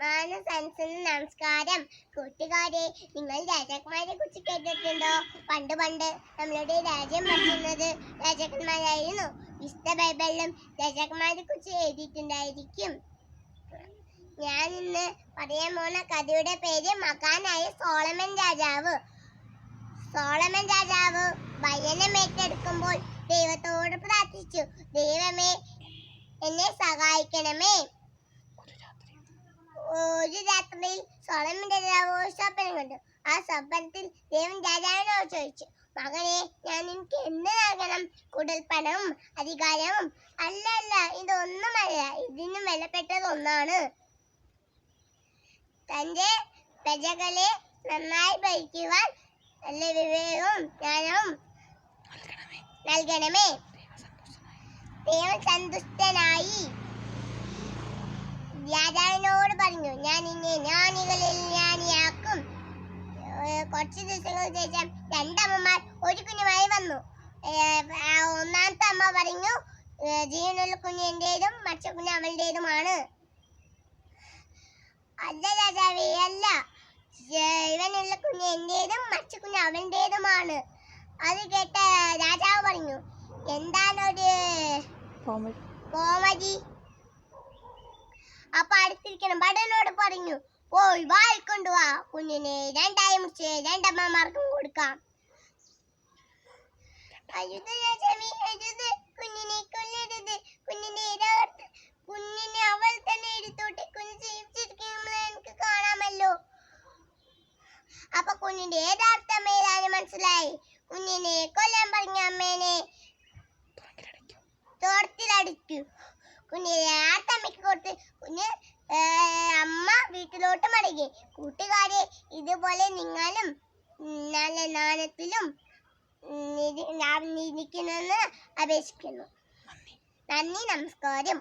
മാനസൻസിന് നമസ്കാരം. കൂട്ടുകാരെ നിങ്ങൾ രാജാക്കന്മാരെ കുറിച്ച് കേട്ടിട്ടുണ്ടോ? പണ്ട് പണ്ട് നമ്മളുടെ രാജ്യം ഭരിക്കുന്നത് രാജാക്കന്മാരായിരുന്നു. വിശുദ്ധ ബൈബിളിലും രാജാക്കന്മാരെ കുറിച്ച് എഴുതിയിട്ടുണ്ടായിരിക്കും. ഞാൻ ഇന്ന് പറയാൻ പോണ കഥയുടെ പേര് മകാനായ സോളമൻ രാജാവ്. സോളമൻ രാജാവ് ഭയനം ഏറ്റെടുക്കുമ്പോൾ ദൈവത്തോട് പ്രാർത്ഥിച്ചു. ദൈവമേ എന്നെ സഹായിക്കണമേ. ഒരു രാത്രിയിൽ സോളമൻ രാവോ സ്വപ്നം കണ്ടു. ആ സ്വപ്നത്തിൽ ദേവൻ രാജാവിനോട് ചോദിച്ചു മകനെ ഞാൻ എനിക്ക് എന്ത് നൽകണം? കൂടുതൽ പണവും അധികാരവും അല്ല അല്ല ഇതൊന്നുമല്ല. ഇതിനും വിലപ്പെട്ടത് ഒന്നാണ്. തന്റെ പ്രജകളെ നന്നായി ഭരിക്കുവാൻ നല്ല വിവേകവും ജ്ഞാനവും നൽകണമേ. ദൈവം സന്തുഷ്ടനായി രാജാവിനോട് പറഞ്ഞു ഞാൻ ഇന്നെ ജ്ഞാനികളിൽ ജ്ഞാനിയാക്കും കുറച്ച് ദിവസങ്ങൾക്ക് ശേഷം രണ്ടമ്മമാർ ഒരു കുഞ്ഞുമായി വന്നു. ഒന്നാമത്തെ അമ്മ പറഞ്ഞു ജീവനുള്ള കുഞ്ഞ് എന്റേതും മറ്റു കുഞ്ഞ് അവളുടേതുമാണ്. അല്ല രാജാവേ അല്ല. ജീവനുള്ള കുഞ്ഞ് എന്റേതും മറ്റു കുഞ്ഞ് അവളുടേതുമാണ്. അത് കേട്ട രാജാവ് പറഞ്ഞു എന്താണ് ഒരു കോമതി അപ്പൊ അടുത്തിരിക്കണം. ഭടനോട് പറഞ്ഞു പോയി വായി കൊണ്ടുവാ കുഞ്ഞിനെ രണ്ടായി മുറിച്ച് രണ്ടമ്മമാർക്കും കൊടുക്കാം. അരുത് രാജാവേ അരുത് കുഞ്ഞിനെ കൊല്ലരുത്. കുഞ്ഞിനെ ഇരകർത്ത് കുഞ്ഞിനെ അവൾ തന്നെ എടുത്തോട്ടെ. കുഞ്ഞ് ജീവിച്ചിരിക്കുമ്പോൾ എനിക്ക് കാണാമല്ലോ. അപ്പൊ കുഞ്ഞിന്റെ യഥാർത്ഥ മേലാണ് മനസ്സിലായി? കുഞ്ഞിനെ കൊല്ലാൻ പറഞ്ഞ അമ്മേനെ തോർത്തിലടിച്ചു കുഞ്ഞിനെ ആർത്തമ്മയ്ക്ക് കൊടുത്ത് കുഞ്ഞ് അമ്മ വീട്ടിലോട്ട് മടങ്ങി. കൂട്ടുകാരെ ഇതുപോലെ നിങ്ങളും നല്ല നാണത്തിലും ഇരിക്കണമെന്ന് അപേക്ഷിക്കുന്നു. നന്ദി നമസ്കാരം.